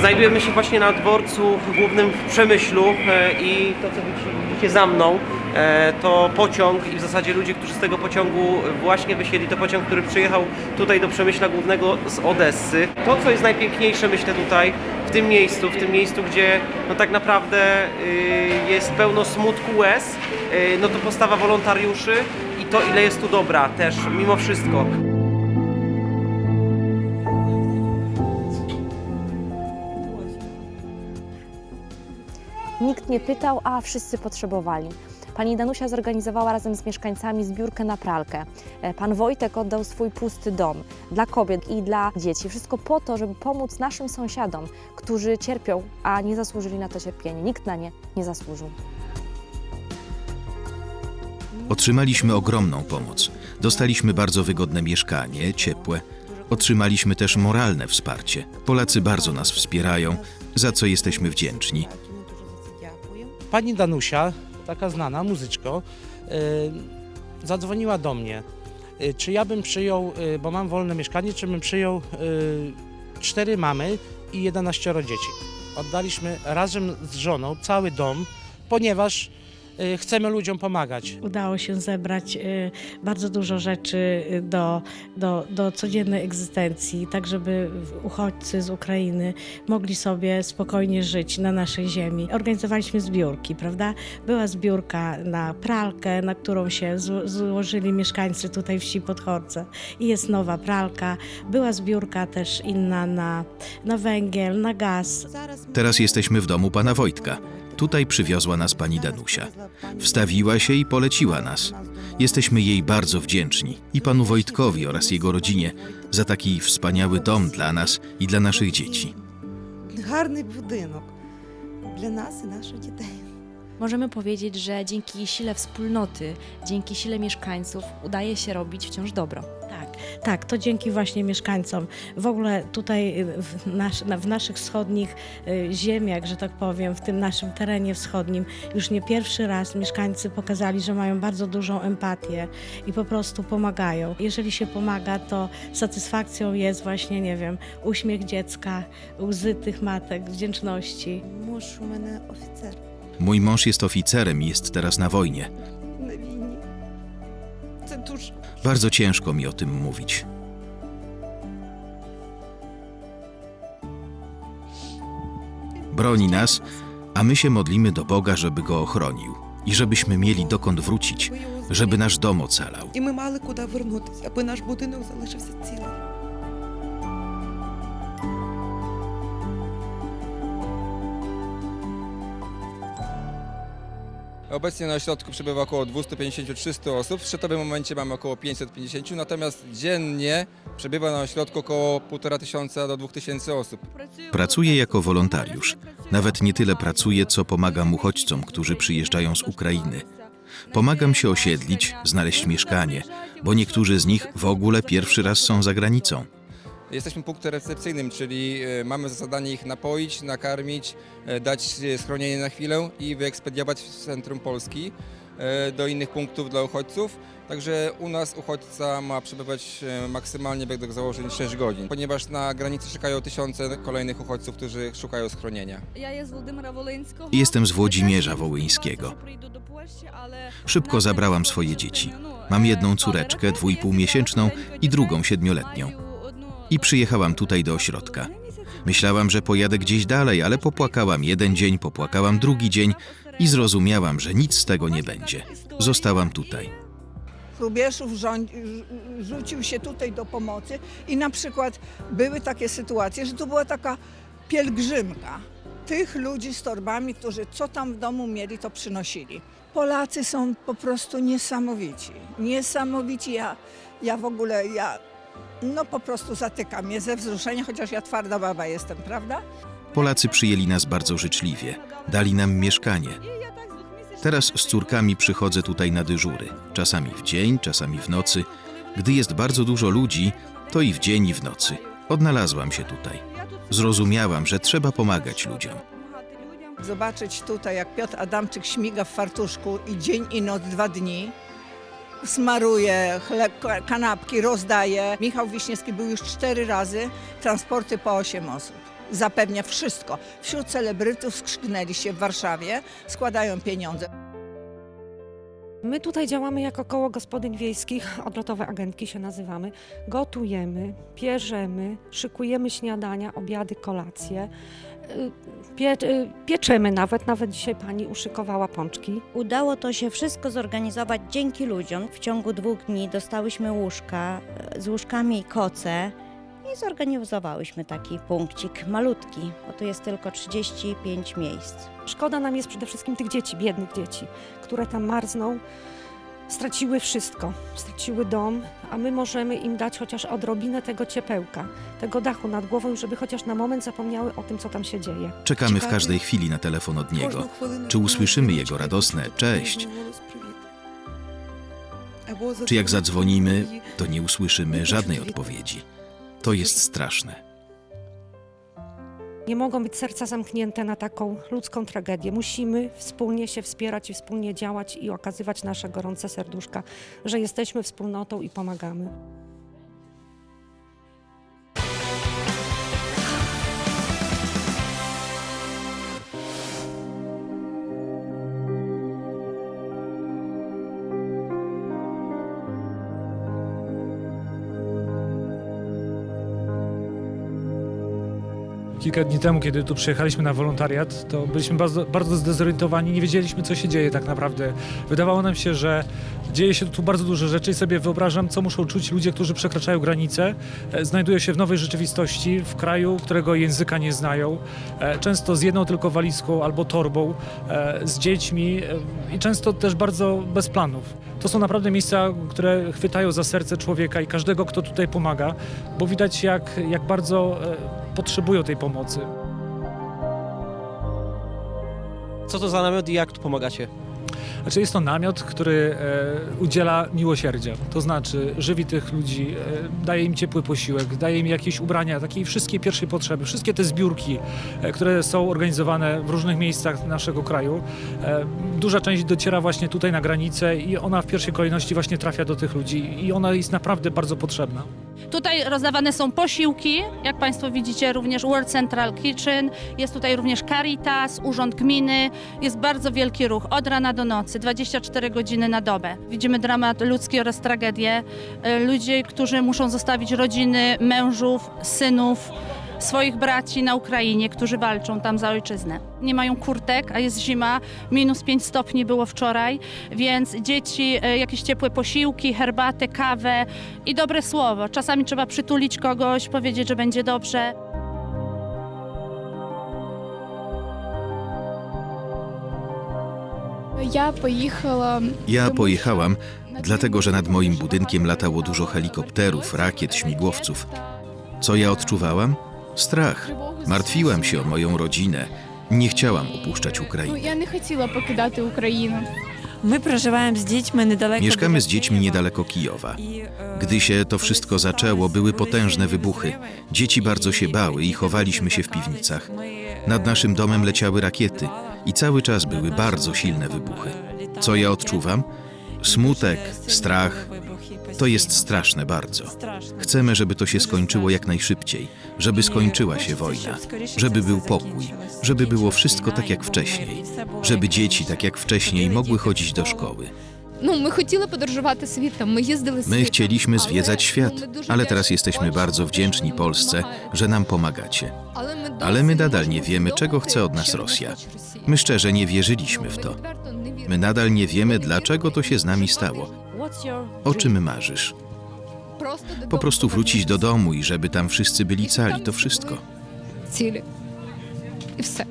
Znajdujemy się właśnie na dworcu głównym w Przemyślu e, i to, co widzicie- za mną, e, to pociąg i w zasadzie ludzie, którzy z tego pociągu właśnie wysiedli, to pociąg, który przyjechał tutaj do Przemyśla Głównego z Odessy. To, co jest najpiękniejsze, myślę tutaj, w tym miejscu, w tym miejscu, gdzie no tak naprawdę y, jest pełno smutku, łez, y, no to postawa wolontariuszy i to, ile jest tu dobra też, mimo wszystko. Nikt nie pytał, a wszyscy potrzebowali. Pani Danusia zorganizowała razem z mieszkańcami zbiórkę na pralkę. E, Pan Wojtek oddał swój pusty dom dla kobiet i dla dzieci. Wszystko po to, żeby pomóc naszym sąsiadom, którzy cierpią, a nie zasłużyli na to cierpienie. Nikt na nie nie zasłużył. Otrzymaliśmy ogromną pomoc. Dostaliśmy bardzo wygodne mieszkanie, ciepłe. Otrzymaliśmy też moralne wsparcie. Polacy bardzo nas wspierają, za co jesteśmy wdzięczni. Pani Danusia, taka znana muzyczko, y, zadzwoniła do mnie, y, czy ja bym przyjął, y, bo mam wolne mieszkanie, czy bym przyjął cztery mamy i 11 dzieci. Oddaliśmy razem z żoną cały dom, ponieważ chcemy ludziom pomagać. Udało się zebrać y, bardzo dużo rzeczy y, do, do, do codziennej egzystencji, tak żeby uchodźcy z Ukrainy mogli sobie spokojnie żyć na naszej ziemi. Organizowaliśmy zbiórki, prawda? Była zbiórka na pralkę, na którą się zło- złożyli mieszkańcy tutaj wsi Podchorce i jest nowa pralka. Była zbiórka też inna na, na węgiel, na gaz. Teraz jesteśmy w domu pana Wojtka Tutaj przywiozła nas pani Danusia. Wstawiła się i poleciła nas. Jesteśmy jej bardzo wdzięczni i panu Wojtkowi oraz jego rodzinie za taki wspaniały dom dla nas i dla naszych dzieci. гарний будинок для нас і наших дітей. Możemy powiedzieć, że dzięki sile wspólnoty, dzięki sile mieszkańców udaje się robić wciąż dobro. Tak, tak, to dzięki właśnie mieszkańcom. W ogóle tutaj y, w, nas, w naszych wschodnich y, ziemiach, że tak powiem, w tym naszym terenie wschodnim, już nie pierwszy raz mieszkańcy pokazali, że mają bardzo dużą empatię i po prostu pomagają. Jeżeli się pomaga, to satysfakcją jest właśnie, nie wiem, uśmiech dziecka, łzy tych matek, wdzięczności. Mąż u mnie oficer. Mój mąż jest oficerem i jest teraz na wojnie на війні. Це дуже Bardzo ciężko mi o tym mówić. Broni nas, a my się modlimy do Boga, żeby go ochronił i żebyśmy mieli dokąd wrócić, żeby nasz dom ocalał. І ми мали куди вернутися, аби наш будинок залишився цілий. Obecnie na ośrodku przebywa około 250-300 osób. W szczytowym momencie mamy około 550, natomiast dziennie przebywa na ośrodku około 1,5 tysiąca do 2000 osób. Pracuję jako wolontariusz. Nawet nie tyle pracuję, co pomagam uchodźcom, którzy przyjeżdżają z Ukrainy. Pomagam się osiedlić, znaleźć mieszkanie, bo niektórzy z nich w ogóle pierwszy raz są za granicą. Jesteśmy punktem recepcyjnym, czyli e, mamy za zadanie ich napoić, nakarmić, e, dać e, schronienie na chwilę i wyekspediować w centrum Polski do innych punktów dla uchodźców. Także u nas uchodźca ma przebywać maksymalnie według założeń 6 godzin, ponieważ na granicy czekają tysiące kolejnych uchodźców, którzy szukają schronienia. Jestem z Włodzimierza Wołyńskiego. Szybko zabrałam swoje dzieci. Mam jedną córeczkę, dwójpółmiesięczną i drugą siedmioletnią. I przyjechałam tutaj do ośrodka. Myślałam, że pojadę gdzieś dalej, ale popłakałam jeden dzień, popłakałam drugi dzień i zrozumiałam, że nic z tego nie będzie. Zostałam tutaj. Hrubieszów rząd, rzucił się tutaj do pomocy i na przykład były takie sytuacje, że to była taka pielgrzymka tych ludzi z torbami, którzy co tam w domu mieli, to przynosili. Polacy są po prostu niesamowici. Niesamowici. Ja, ja w ogóle, ja no po prostu zatykam mnie ze wzruszenia, chociaż ja twarda baba jestem, prawda? Polacy przyjęli nas bardzo życzliwie. Dali nam mieszkanie. Teraz z córkami przychodzę tutaj na dyżury. Czasami w dzień, czasami w nocy. Gdy jest bardzo dużo ludzi, to i w dzień, i w nocy. Odnalazłam się tutaj. Zrozumiałam, że trzeba pomagać ludziom. Zobaczyć tutaj, jak Piotr Adamczyk śmiga w fartuszku i dzień i noc, dwa dni. Smaruje chleb, kanapki, rozdaje. Michał Wiśniewski był już cztery razy, transporty po osiem osób. zapewnia wszystko. Wśród celebrytów skrzyknęli się w Warszawie, składają pieniądze. My tutaj działamy jako koło gospodyń wiejskich, odlotowe agentki się nazywamy. Gotujemy, pierzemy, szykujemy śniadania, obiady, kolacje. Y, Pie, y, pieczemy nawet, nawet dzisiaj pani uszykowała pączki. Udało to się wszystko zorganizować dzięki ludziom. W ciągu dwóch dni dostałyśmy łóżka, e, z łóżkami i koce i zorganizowałyśmy taki punkcik malutki, bo tu jest tylko 35 miejsc. Szkoda nam jest przede wszystkim tych dzieci, biednych dzieci, które tam marzną, straciły wszystko, straciły dom, a my możemy im dać chociaż odrobinę tego ciepełka, tego dachu nad głową, żeby chociaż na moment zapomniały o tym, co tam się dzieje. Czekamy w każdej chwili na telefon od niego. Czy usłyszymy jego radosne cześć? Czy jak zadzwonimy, to nie usłyszymy żadnej odpowiedzi? To jest straszne. Nie mogą być serca zamknięte na taką ludzką tragedię. Musimy wspólnie się wspierać i wspólnie działać i okazywać nasze gorące serduszka, że jesteśmy wspólnotą i pomagamy. Kilka dni temu, kiedy tu przyjechaliśmy na wolontariat, to byliśmy bardzo, bardzo zdezorientowani, nie wiedzieliśmy, co się dzieje tak naprawdę. Wydawało nam się, że dzieje się tu bardzo dużo rzeczy i sobie wyobrażam, co muszą czuć ludzie, którzy przekraczają granice, e, znajdują się w nowej rzeczywistości, w kraju, którego języka nie znają, e, często z jedną tylko walizką albo torbą, e, z dziećmi i często też bardzo bez planów. To są naprawdę miejsca, które chwytają za serce człowieka i każdego, kto tutaj pomaga, bo widać, jak, jak bardzo e, potrzebują tej pomocy. Co to za namiot i jak tu pomagacie? Znaczy jest to namiot, który e, udziela miłosierdzia. To znaczy żywi tych ludzi, e, daje im ciepły posiłek, daje im jakieś ubrania, takie wszystkie pierwsze potrzeby, wszystkie te zbiórki, e, które są organizowane w różnych miejscach naszego kraju. E, duża część dociera właśnie tutaj na granicę i ona w pierwszej kolejności właśnie trafia do tych ludzi i ona jest naprawdę bardzo potrzebna. Tutaj rozdawane są posiłki, jak Państwo widzicie, również World Central Kitchen, jest tutaj również Caritas, Urząd Gminy, jest bardzo wielki ruch od rana do nocy, 24 godziny na dobę. Widzimy dramat ludzki oraz tragedię. E, Ludzie, którzy muszą zostawić rodziny, mężów, synów, swoich braci na Ukrainie, którzy walczą tam za ojczyznę. Nie mają kurtek, a jest zima, minus 5 stopni było wczoraj, więc dzieci, e, jakieś ciepłe posiłki, herbatę, kawę i dobre słowo. Czasami trzeba przytulić kogoś, powiedzieć, że będzie dobrze. Ja pojechała. Ja pojechałam, dlatego że nad moim budynkiem latało dużo helikopterów, rakiet, śmigłowców. Co ja odczuwałam? Strach. Martwiłam się o moją rodzinę. Nie chciałam opuszczać Ну, Ukrainy. я не хотіла покидати Україну. Ми проживаємо з дітьми недалеко. Mieszkamy z dziećmi niedaleko Kijowa. Gdy się to wszystko zaczęło, były potężne wybuchy. Dzieci bardzo się bały i chowaliśmy się w piwnicach. Nad naszym domem leciały rakiety i cały czas były bardzo silne wybuchy. Co ja odczuwam? Smutek, strach. To jest straszne bardzo. Chcemy, żeby to się skończyło jak najszybciej, żeby skończyła się wojna, żeby był pokój, żeby było wszystko tak jak wcześniej, żeby dzieci tak jak wcześniej mogły chodzić do szkoły. Ну, ми хотіли подорожувати світом. Ми їздили My світом. chcieliśmy Але, zwiedzać świat, ну, ми дуже ale teraz вдячні jesteśmy Польщі, bardzo що wdzięczni Польща Polsce, допомагає. że nam pomagacie. Але ми, досі Ale my не nadal можемо nie wiemy, czego chce od nas усвідомити, Rosja. що робить Росія. My szczerze nie wierzyliśmy w Ми to. відверто не віримо. My nadal nie wiemy, dlaczego to się z nami stało. O czym marzysz? Po prostu wrócić do domu i żeby tam wszyscy byli cali, to wszystko. Cili. I wszystko.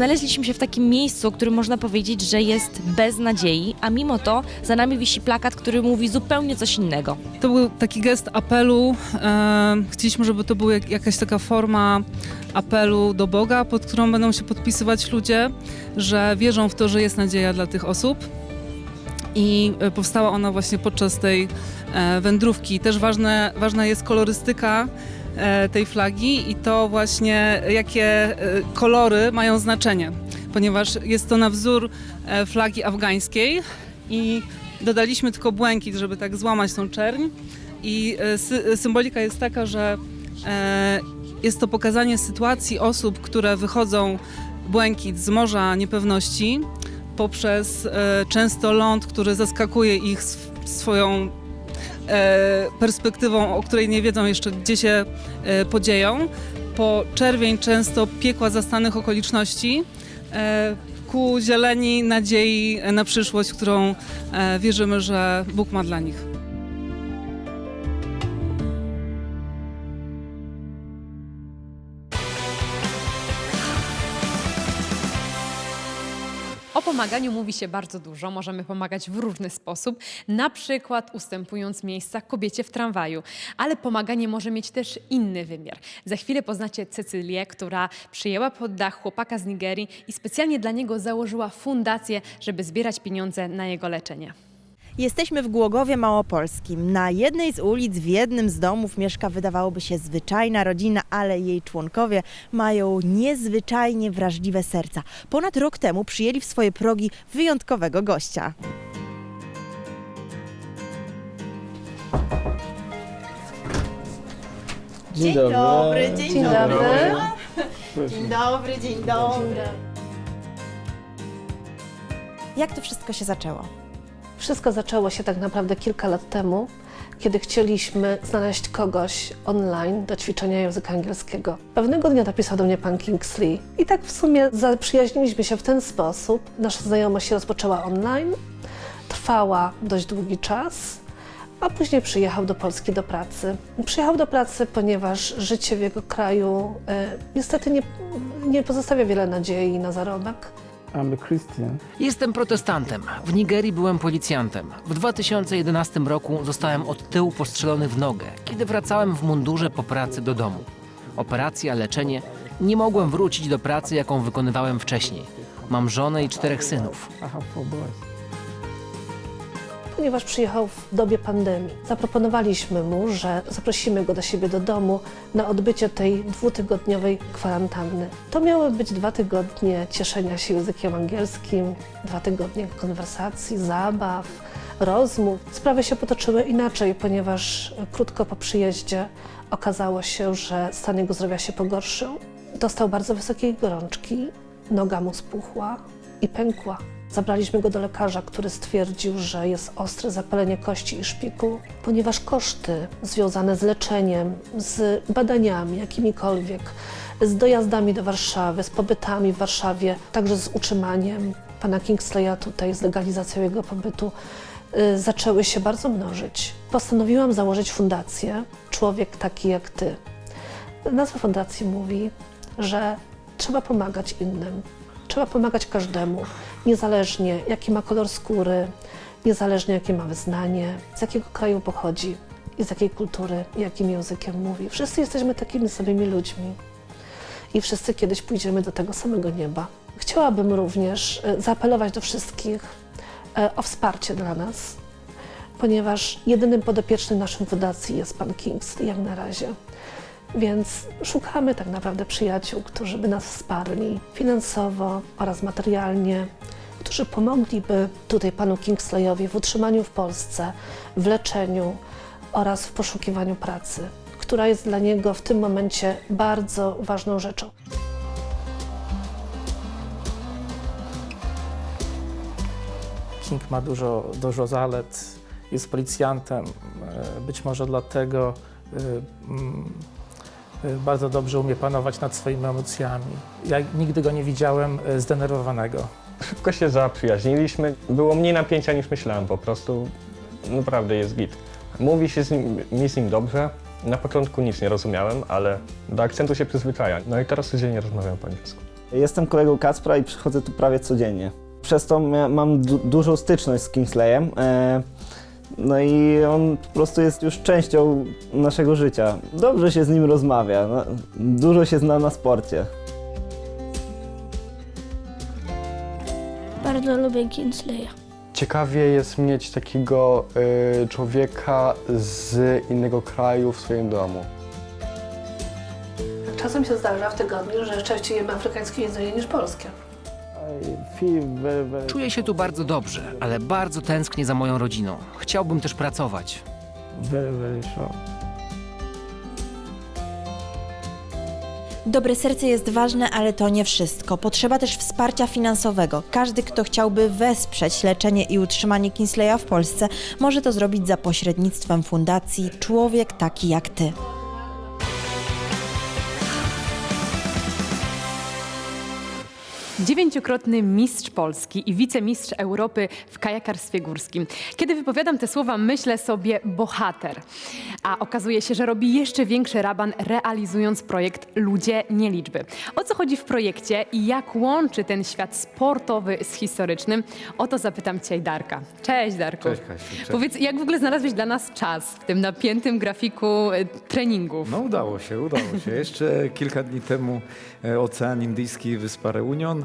Znaleźliśmy się w takim miejscu, o którym można powiedzieć, że jest bez nadziei, a mimo to za nami wisi plakat, który mówi zupełnie coś innego. To był taki gest apelu. E, chcieliśmy, żeby to była jak, jakaś taka forma apelu do Boga, pod którą będą się podpisywać ludzie, że wierzą w to, że jest nadzieja dla tych osób. I e, powstała ona właśnie podczas tej e, wędrówki. Też ważne, ważna jest kolorystyka tej flagi i to właśnie jakie e, kolory mają znaczenie. ponieważ jest to na wzór e, flagi afgańskiej i dodaliśmy tylko błękit, żeby tak złamać tą czerń. I e, sy- symbolika jest taka, że e, jest to pokazanie sytuacji osób, które wychodzą błękit z morza niepewności poprzez e, często ląd, który zaskakuje ich sw- swoją e, perspektywą, o której nie wiedzą jeszcze, gdzie się e, podzieją. Po czerwień często piekła zastanych okoliczności, e, ku zieleni nadziei na przyszłość, którą e, wierzymy, że Bóg ma dla nich. Pomaganiu mówi się bardzo dużo, możemy pomagać w różny sposób, na przykład ustępując miejsca kobiecie w tramwaju, ale pomaganie może mieć też inny wymiar. Za chwilę poznacie Cecylię, która przyjęła pod dach chłopaka z Nigerii i specjalnie dla niego założyła fundację, żeby zbierać pieniądze na jego leczenie. Jesteśmy w Głogowie Małopolskim. Na jednej z ulic, w jednym z domów mieszka wydawałoby się zwyczajna rodzina, ale jej członkowie mają niezwyczajnie wrażliwe serca. Ponad rok temu przyjęli w swoje progi wyjątkowego gościa. Dzień dobry. dzień, Dzień dobry. dobry. Dzień dobry, dzień dobry. Jak to wszystko się zaczęło? Wszystko zaczęło się tak naprawdę kilka lat temu, kiedy chcieliśmy znaleźć kogoś online do ćwiczenia języka angielskiego. Pewnego dnia napisał do mnie pan Kingsley i tak w sumie zaprzyjaźniliśmy się w ten sposób. Nasza znajomość się rozpoczęła online, trwała dość długi czas, a później przyjechał do Polski do pracy. Przyjechał do pracy, ponieważ życie w jego kraju e, niestety nie, nie pozostawia wiele nadziei na zarobek. Jestem protestantem. W Nigerii byłem policjantem. W 2011 roku zostałem od tyłu postrzelony w nogę, kiedy wracałem w mundurze po pracy do domu. Operacja, leczenie. Nie mogłem wrócić do pracy, jaką wykonywałem wcześniej. Mam żonę i czterech synów. Ponieważ przyjechał w dobie pandemii. Zaproponowaliśmy mu, że zaprosimy go do siebie do domu na odbycie tej dwutygodniowej kwarantanny. To miały być dwa tygodnie cieszenia się językiem angielskim, dwa tygodnie konwersacji, zabaw, rozmów. Sprawy się potoczyły inaczej, ponieważ krótko po przyjeździe okazało się, że stan jego zdrowia się pogorszył. Dostał bardzo wysokiej gorączki, noga mu spuchła i pękła. Zabraliśmy go do lekarza, który stwierdził, że jest ostre zapalenie kości i szpiku, ponieważ koszty związane z leczeniem, z badaniami jakimikolwiek, z dojazdami do Warszawy, z pobytami w Warszawie, także z utrzymaniem pana Kingsleya tutaj, z legalizacją jego pobytu, y, zaczęły się bardzo mnożyć. Postanowiłam założyć fundację Człowiek taki jak ty. Nazwa fundacji mówi, że trzeba pomagać innym. Trzeba pomagać każdemu, niezależnie jaki ma kolor skóry, niezależnie jakie ma wyznanie, z jakiego kraju pochodzi i z jakiej kultury, jakim językiem mówi. Wszyscy jesteśmy takimi samymi ludźmi i wszyscy kiedyś pójdziemy do tego samego nieba. Chciałabym również e, zaapelować do wszystkich e, o wsparcie dla nas, ponieważ jedynym podopiecznym naszym fundacji jest pan Kingsley jak na razie. Więc szukamy tak naprawdę przyjaciół, którzy by nas wsparli finansowo oraz materialnie, którzy pomogliby tutaj panu Kingsleyowi w utrzymaniu w Polsce, w leczeniu oraz w poszukiwaniu pracy, która jest dla niego w tym momencie bardzo ważną rzeczą. King ma dużo, dużo zalet, jest policjantem, e, być może dlatego e, bardzo dobrze umie panować nad swoimi emocjami. Ja nigdy go nie widziałem e, zdenerwowanego. Szybko się zaprzyjaźniliśmy. Było mniej napięcia niż myślałem po prostu. Naprawdę jest git. Mówi się z nim, mi z nim dobrze. Na początku nic nie rozumiałem, ale do akcentu się przyzwyczaja. No i teraz codziennie rozmawiam po angielsku. Jestem kolegą Kacpra i przychodzę tu prawie codziennie. Przez to mam du- dużą styczność z Kingsleyem. E, no i on po prostu jest już częścią naszego życia. Dobrze się z nim rozmawia, no, dużo się zna na sporcie. Bardzo lubię Kingsleya. Ciekawie jest mieć takiego y, człowieka z innego kraju w swoim domu. Czasem się zdarza w tygodniu, że częściej jemy afrykańskie jedzenie niż polskie. Czuję się tu bardzo dobrze, ale bardzo tęsknię za moją rodziną. Chciałbym też pracować. Dobre serce jest ważne, ale to nie wszystko. Potrzeba też wsparcia finansowego. Każdy, kto chciałby wesprzeć leczenie i utrzymanie Kingsleya w Polsce, może to zrobić za pośrednictwem fundacji Człowiek taki jak ty. Dziewięciokrotny mistrz Polski i wicemistrz Europy w kajakarstwie górskim. Kiedy wypowiadam te słowa, myślę sobie bohater. A okazuje się, że robi jeszcze większy raban, realizując projekt Ludzie nie liczby. O co chodzi w projekcie i jak łączy ten świat sportowy z historycznym? O to zapytam Cię Darka. Cześć Darku. Cześć Kasiu, cześć. Powiedz, jak w ogóle znalazłeś dla nas czas w tym napiętym grafiku e, treningów? No udało się, udało się. Jeszcze kilka dni temu e, Ocean Indyjski, Wyspa Reunion,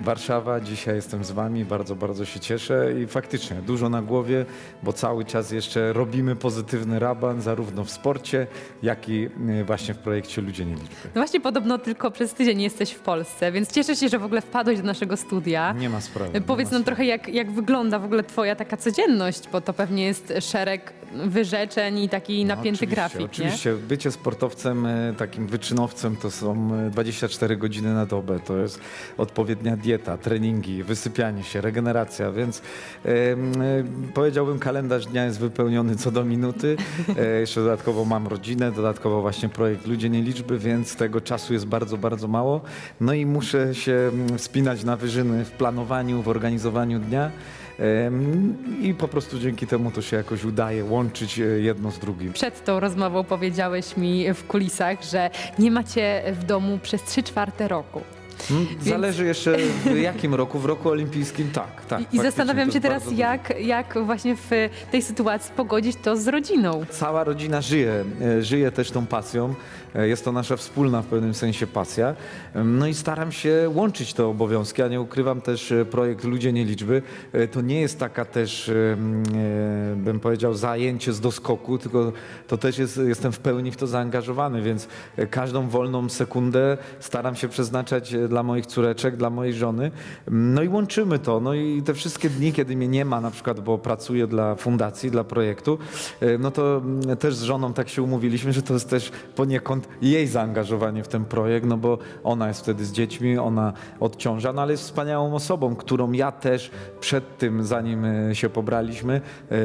Warszawa, dzisiaj jestem z Wami, bardzo, bardzo się cieszę i faktycznie dużo na głowie, bo cały czas jeszcze robimy pozytywny raban zarówno w sporcie, jak i e, właśnie w projekcie Ludzie nie liczby. No właśnie podobno tylko przez tydzień jesteś w Polsce, więc cieszę się, że w ogóle wpadłeś do naszego studia. Nie ma sprawy. Powiedz nam trochę, jak, jak wygląda w ogóle twoja taka codzienność, bo to pewnie jest szereg wyrzeczeń i taki No, napięty oczywiście, grafik, Oczywiście, bycie sportowcem, e, takim wyczynowcem to są e, 24 godziny na dobę. To jest odpowiednia dieta, treningi, wysypianie się, regeneracja, więc e, powiedziałbym kalendarz dnia jest wypełniony co do minuty. E, jeszcze dodatkowo mam rodzinę, dodatkowo właśnie projekt Ludzie nie liczby, więc tego czasu jest bardzo, bardzo mało. No i muszę się mm, wspinać na wyżyny w planowaniu, w organizowaniu dnia. I po prostu dzięki temu to się jakoś udaje łączyć e, jedno z drugim. Przed tą rozmową powiedziałeś mi w kulisach, że nie macie w domu przez 3 czwarte roku. Mm, Zależy jeszcze w jakim roku, w roku olimpijskim tak. tak I, zastanawiam się teraz, jak, jak właśnie w tej sytuacji pogodzić to z rodziną. Cała rodzina żyje, e, żyje też tą pasją. E, Jest to nasza wspólna w pewnym sensie pasja. No i staram się łączyć te obowiązki, a nie ukrywam też e, projekt Ludzie nie liczby. To nie jest taka też, bym powiedział, zajęcie z doskoku, tylko to też jest, jestem w pełni w to zaangażowany, więc każdą wolną sekundę staram się przeznaczać dla moich córeczek, dla mojej żony. No i łączymy to. No i te wszystkie dni, kiedy mnie nie ma, na przykład, bo pracuję dla fundacji, dla projektu, e, no to mm, też z żoną tak się umówiliśmy, że to jest też poniekąd jej zaangażowanie w ten projekt, no bo ona jest wtedy z dziećmi, ona odciąża, no ale jest wspaniałą osobą, którą ja też przed tym, zanim e, się pobraliśmy,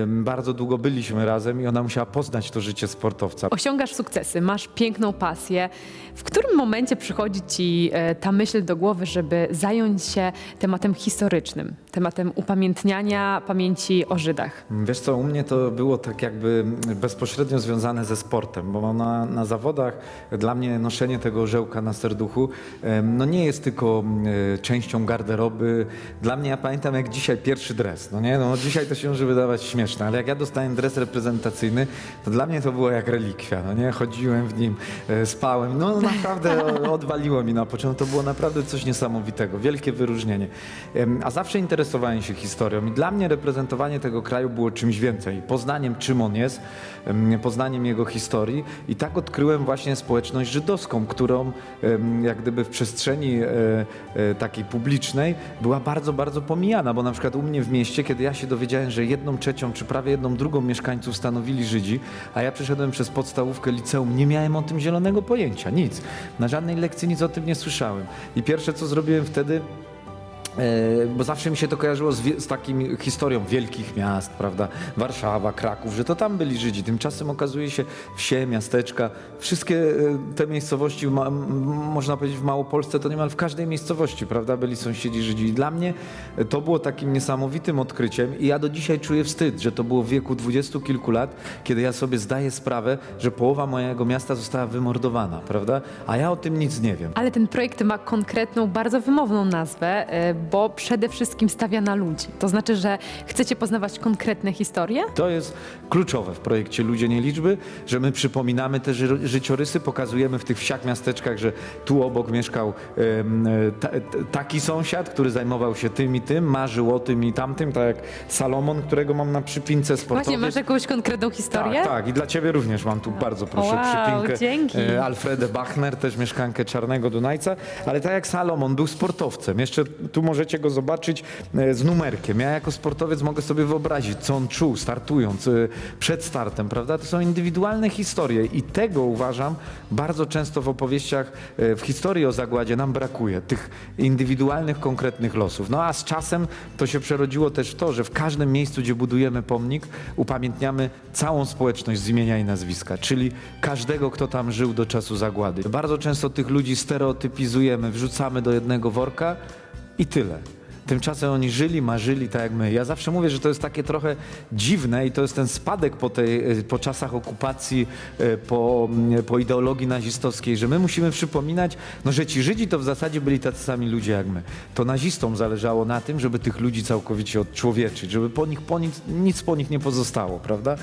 bardzo długo byliśmy razem i ona musiała poznać to życie sportowca. Osiągasz sukcesy, masz piękną pasję. W którym momencie przychodzi ci e, ta myśl do głowy, żeby zająć się tematem historycznym, tematem upamiętniania pamięci o Żydach? Wiesz co, u mnie to było tak jakby bezpośrednio związane ze sportem, bo na, na zawodach dla mnie noszenie tego orzełka na serduchu no nie jest tylko częścią garderoby. Dla mnie, ja pamiętam jak dzisiaj pierwszy dres, no nie? No dzisiaj to się może wydawać śmieszne, ale jak ja dostałem dres reprezentacyjny, to dla mnie to było jak relikwia, no nie? Chodziłem w nim, e, spałem, no naprawdę odwaliło mi na początku, to było naprawdę coś niesamowitego, wielkie wyróżnienie. A zawsze interesowałem się historią i dla mnie reprezentowanie tego kraju było czymś więcej. Poznaniem, czym on jest, em, poznaniem jego historii i tak odkryłem właśnie społeczność żydowską, którą jak gdyby w przestrzeni e, e, takiej publicznej była bardzo, bardzo pomijana, bo na przykład u mnie w mieście, kiedy ja się dowiedziałem, że jedną trzecią czy prawie jedną drugą mieszkańców stanowili Żydzi, a ja przeszedłem przez podstawówkę liceum, nie miałem o tym zielonego pojęcia, nic. Na żadnej lekcji nic o tym nie słyszałem. I pierwsze co zrobiłem wtedy, bo zawsze mi się to kojarzyło z, z takim historią wielkich miast, prawda? Warszawa, Kraków, że to tam byli Żydzi. Tymczasem okazuje się wsie, miasteczka, wszystkie e, te miejscowości, ma, można powiedzieć w Małopolsce, to niemal w każdej miejscowości, prawda? Byli sąsiedzi Żydzi. I dla mnie e, to było takim niesamowitym odkryciem i ja do dzisiaj czuję wstyd, że to było w wieku dwudziestu kilku lat, kiedy ja sobie zdaję sprawę, że połowa mojego miasta została wymordowana, prawda? A ja o tym nic nie wiem. Ale ten projekt ma konkretną, bardzo wymowną nazwę, e, bo przede wszystkim stawia na ludzi. To znaczy, że chcecie poznawać konkretne historie? To jest kluczowe w projekcie Ludzie nie liczby, że my przypominamy te ży- życiorysy, pokazujemy w tych wsiach, miasteczkach, że tu obok mieszkał em, ta, t- taki sąsiad, który zajmował się tym i tym, marzył o tym i tamtym, tak jak Salomon, którego mam na przypince sportowej. Właśnie, masz jakąś konkretną historię? Tak, tak. I dla ciebie również mam tu bardzo proszę Wow, przypinkę. dzięki. e, Alfredę Bachner, też mieszkankę Czarnego Dunajca. Ale tak jak Salomon był sportowcem, jeszcze tu możecie go zobaczyć e, z numerkiem. Ja jako sportowiec mogę sobie wyobrazić, co on czuł startując, e, przed startem, prawda? To są indywidualne historie i tego uważam bardzo często w opowieściach, e, w historii o zagładzie nam brakuje, tych indywidualnych, konkretnych losów. No a z czasem to się przerodziło też w to, że w każdym miejscu, gdzie budujemy pomnik, upamiętniamy całą społeczność z imienia i nazwiska, czyli każdego, kto tam żył do czasu zagłady. Bardzo często tych ludzi stereotypizujemy, wrzucamy do jednego worka i tyle. Tymczasem oni żyli, marzyli tak jak my. Ja zawsze mówię, że to jest takie trochę dziwne i to jest ten spadek po, tej, e, po czasach okupacji, e, po, mm, po ideologii nazistowskiej, że my musimy przypominać, no, że ci Żydzi to w zasadzie byli tacy sami ludzie jak my. To nazistom zależało na tym, żeby tych ludzi całkowicie odczłowieczyć, żeby po nich po nic, nic po nich nie pozostało, prawda?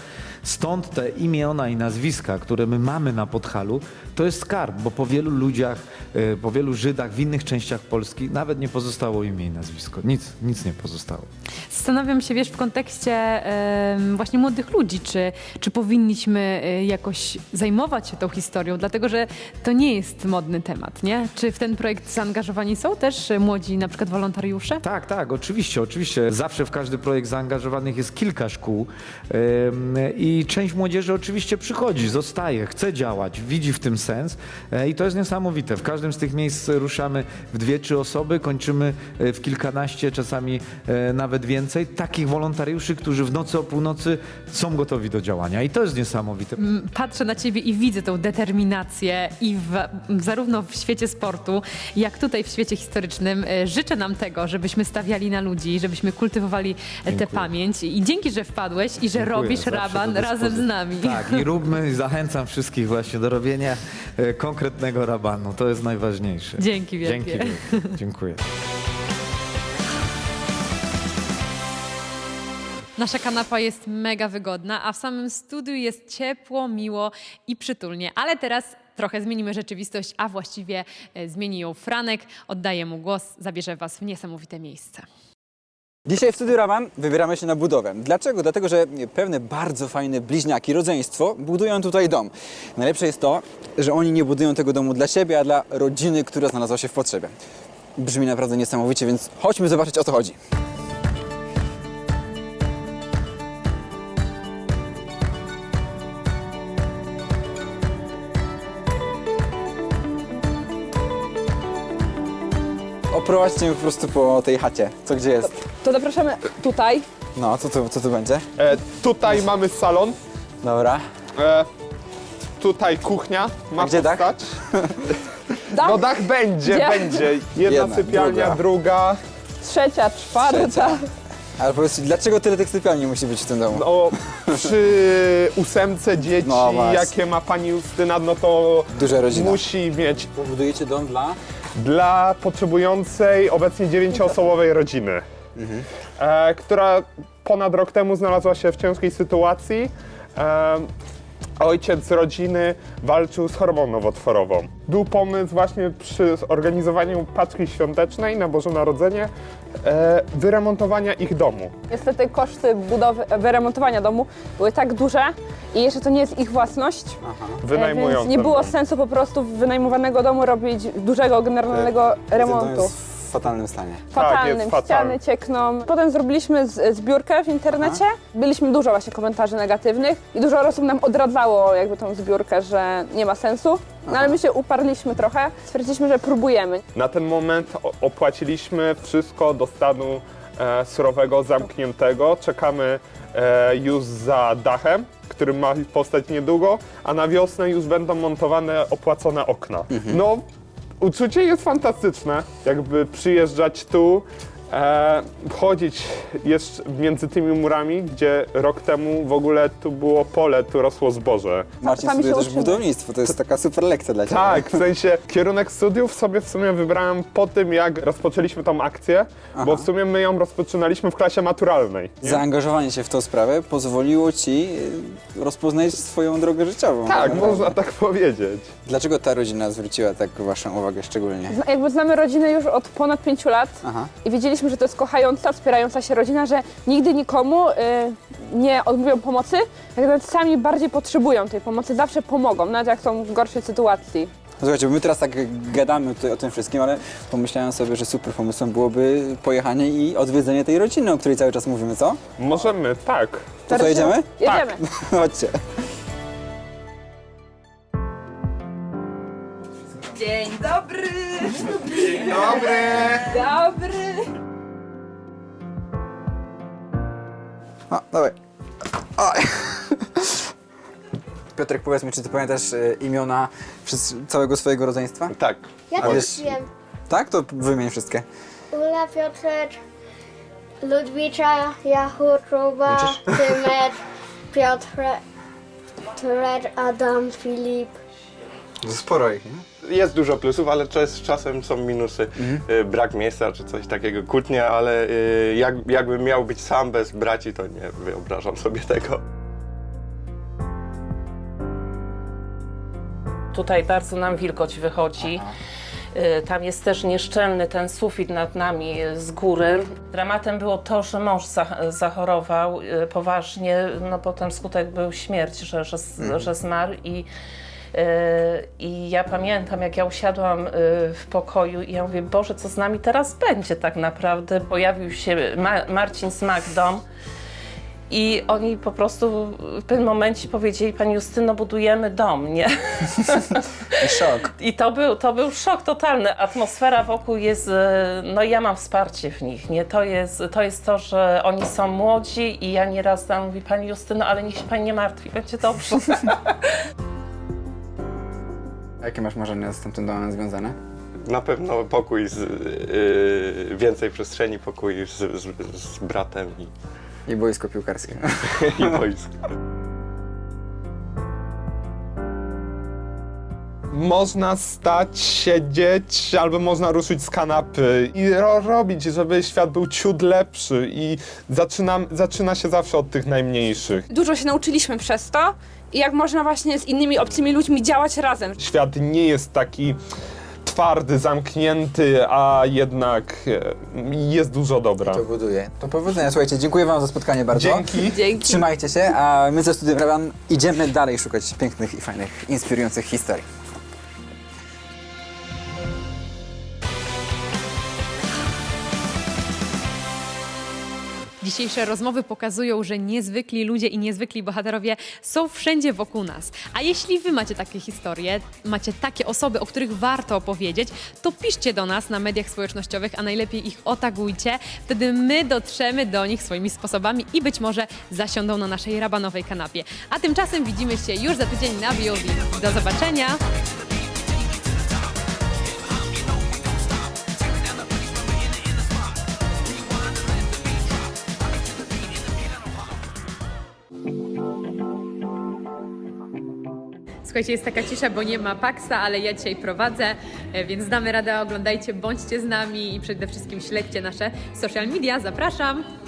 Stąd te imiona i nazwiska, które my mamy na Podhalu, to jest skarb, bo po wielu ludziach, e, po wielu Żydach w innych częściach Polski nawet nie pozostało imię i nazwisko. Nic, nic nie pozostało. Zastanawiam się, wiesz, w kontekście em, właśnie młodych ludzi, czy, czy powinniśmy y, jakoś zajmować się tą historią, dlatego że to nie jest modny temat, nie? Czy w ten projekt zaangażowani są też y, młodzi, na przykład wolontariusze? Tak, tak, oczywiście, oczywiście. Zawsze w każdy projekt zaangażowanych jest kilka szkół em, i część młodzieży oczywiście przychodzi, zostaje, chce działać, widzi w tym sens e, i to jest niesamowite. W każdym z tych miejsc ruszamy w dwie, trzy osoby, kończymy e, w kilkanaście, czasami e, nawet więcej, takich wolontariuszy, którzy w nocy o północy są gotowi do działania i to jest niesamowite. Mm, Patrzę na ciebie i widzę tą determinację i w, zarówno w świecie sportu, jak tutaj w świecie historycznym. E, Życzę nam tego, żebyśmy stawiali na ludzi, żebyśmy kultywowali e, tę Dziękuję. pamięć i dzięki, że wpadłeś i że Dziękuję, robisz zawsze raban razem z nami. Tak, i róbmy, zachęcam wszystkich właśnie do robienia konkretnego rabanu. To jest najważniejsze. Dzięki wielkie. Dzięki wielkie. Dziękuję. Nasza kanapa jest mega wygodna, a w samym studiu jest ciepło, miło i przytulnie. Ale teraz trochę zmienimy rzeczywistość, a właściwie e, zmieni ją Franek. Oddaję mu głos, zabierze Was w niesamowite miejsce. Dzisiaj w Studiu Raman wybieramy się na budowę. Dlaczego? Dlatego, że pewne bardzo fajne bliźniaki, rodzeństwo budują tutaj dom. Najlepsze jest to, że oni nie budują tego domu dla siebie, a dla rodziny, która znalazła się w potrzebie. Brzmi naprawdę niesamowicie, więc chodźmy zobaczyć o co chodzi. Oprowadźcie mnie po prostu po tej chacie. Co gdzie jest? To zapraszamy tutaj. No, co tu, co tu będzie? E, tutaj mamy salon. Dobra. E, tutaj kuchnia ma gdzie dach? powstać. No dach będzie, Gdzie? będzie. Jedna, Jedna, sypialnia, druga. druga. Trzecia, czwarta. Trzecia. Ale powiedzcie, dlaczego tyle tych sypialni musi być w tym domu? No, przy ósemce dzieci, No właśnie. jakie ma pani Justyna, no to Duża rodzina. musi mieć Budujecie dom dla? Dla potrzebującej obecnie dziewięcioosobowej rodziny, e, która ponad rok temu znalazła się w ciężkiej sytuacji. E, ojciec rodziny walczył z chorobą nowotworową. Był pomysł właśnie przy zorganizowaniu paczki świątecznej na Boże Narodzenie e, wyremontowania ich domu. Niestety koszty budowy, wyremontowania domu były tak duże i jeszcze to nie jest ich własność. e, Wynajmują Więc nie ten było dom. sensu po prostu wynajmowanego domu robić dużego, generalnego remontu. jest w fatalnym stanie. Fatalnym, jest fatalny. ściany ciekną. Potem zrobiliśmy z, zbiórkę w internecie. Byliśmy dużo właśnie komentarzy negatywnych i dużo osób nam odradzało jakby tą zbiórkę, że nie ma sensu. No ale my się uparliśmy trochę, stwierdziliśmy, że próbujemy. Na ten moment o- opłaciliśmy wszystko do stanu e, surowego, zamkniętego. Czekamy e, już za dachem, który ma powstać niedługo, a na wiosnę już będą montowane opłacone okna. No, uczucie jest fantastyczne, jakby przyjeżdżać tu, e, chodzić jeszcze między tymi murami, gdzie rok temu w ogóle tu było pole, tu rosło zboże. Marcin Sami studiuje się też uczymy. budownictwo, to jest taka super lekcja dla Ciebie. Tak, w sensie kierunek studiów sobie w sumie wybrałem po tym, jak rozpoczęliśmy tą akcję, bo w sumie my ją rozpoczynaliśmy w klasie maturalnej. nie? Zaangażowanie się w tą sprawę pozwoliło Ci y, rozpoznać swoją drogę życiową. Tak, Naprawdę. można tak powiedzieć. Dlaczego ta rodzina zwróciła tak Waszą uwagę szczególnie? Zna- Jakby znamy rodzinę już od ponad pięciu lat Aha. i wiedzieliśmy, że to jest kochająca, wspierająca się rodzina, że nigdy nikomu y, nie odmówią pomocy, jak nawet sami bardziej potrzebują tej pomocy, zawsze pomogą, nawet jak są w gorszej sytuacji. Słuchajcie, bo my teraz tak gadamy tutaj o tym wszystkim, ale pomyślałem sobie, że super pomysłem byłoby pojechanie i odwiedzenie tej rodziny, o której cały czas mówimy, co? Możemy, tak. To co, jedziemy? Jedziemy. Chodźcie. Dzień dobry! Dzień dobry! Dobry! O, dawaj. Oj. Piotrek, powiedz mi, czy ty pamiętasz e, imiona przez całego swojego rodzeństwa? Tak. Ja A też wiesz- wiem. Tak? To wymień wszystkie. Ula, Piotrek, Ludwicza, Jachur, Ruba, Liczysz? Tymek, Piotrek, Turek, Adam, Filip. Sporo ich, nie? Jest dużo plusów, ale czas, czasem są minusy. Y, Brak miejsca czy coś takiego, kłótnie, ale y, jak, jakbym miał być sam bez braci, to nie wyobrażam sobie tego. Tutaj bardzo nam wilgoć wychodzi. Y, Tam jest też nieszczelny ten sufit nad nami y, z góry. Dramatem było to, że mąż za- zachorował y, poważnie, no potem skutek był śmierć, że, że, s- Mhm. że zmarł i, i ja pamiętam, jak ja usiadłam y, w pokoju i ja mówię, Boże, co z nami teraz będzie tak naprawdę? Pojawił się Ma- Marcin z Magdą. I oni po prostu w pewnym momencie powiedzieli, Pani Justyno, budujemy dom, nie? Szok. I to był, to był szok totalny. Atmosfera wokół jest, e, no ja mam wsparcie w nich, nie? To jest, to jest to, że oni są młodzi i ja nieraz tam mówię, Pani Justyno, ale niech się Pani nie martwi, będzie dobrze. A jakie masz marzenia z tamtym domem związane? Na pewno pokój, z, y, więcej przestrzeni, pokój z, z, z bratem i, I boisko piłkarskie. i boisko. Można stać, siedzieć, albo można ruszyć z kanapy i ro robić, żeby świat był ciut lepszy i zaczyna, zaczyna się zawsze od tych najmniejszych. Dużo się nauczyliśmy przez to i jak można właśnie z innymi obcymi ludźmi działać razem. Świat nie jest taki twardy, zamknięty, a jednak e, jest dużo dobra. To buduje. To powodzenia. Słuchajcie, dziękuję wam za spotkanie bardzo. Dzięki. Dzięki. Trzymajcie się, a my ze Studiem Raban idziemy dalej szukać pięknych i fajnych, inspirujących historii. Dzisiejsze rozmowy pokazują, że niezwykli ludzie i niezwykli bohaterowie są wszędzie wokół nas. A jeśli wy macie takie historie, macie takie osoby, o których warto opowiedzieć, to piszcie do nas na mediach społecznościowych, a najlepiej ich otagujcie. Wtedy my dotrzemy do nich swoimi sposobami i być może zasiądą na naszej rabanowej kanapie. A tymczasem widzimy się już za tydzień na VOD. Do zobaczenia! Słuchajcie, jest taka cisza, bo nie ma Paxa, ale ja dzisiaj prowadzę, e, więc damy radę, oglądajcie, bądźcie z nami i przede wszystkim śledźcie nasze social media. Zapraszam!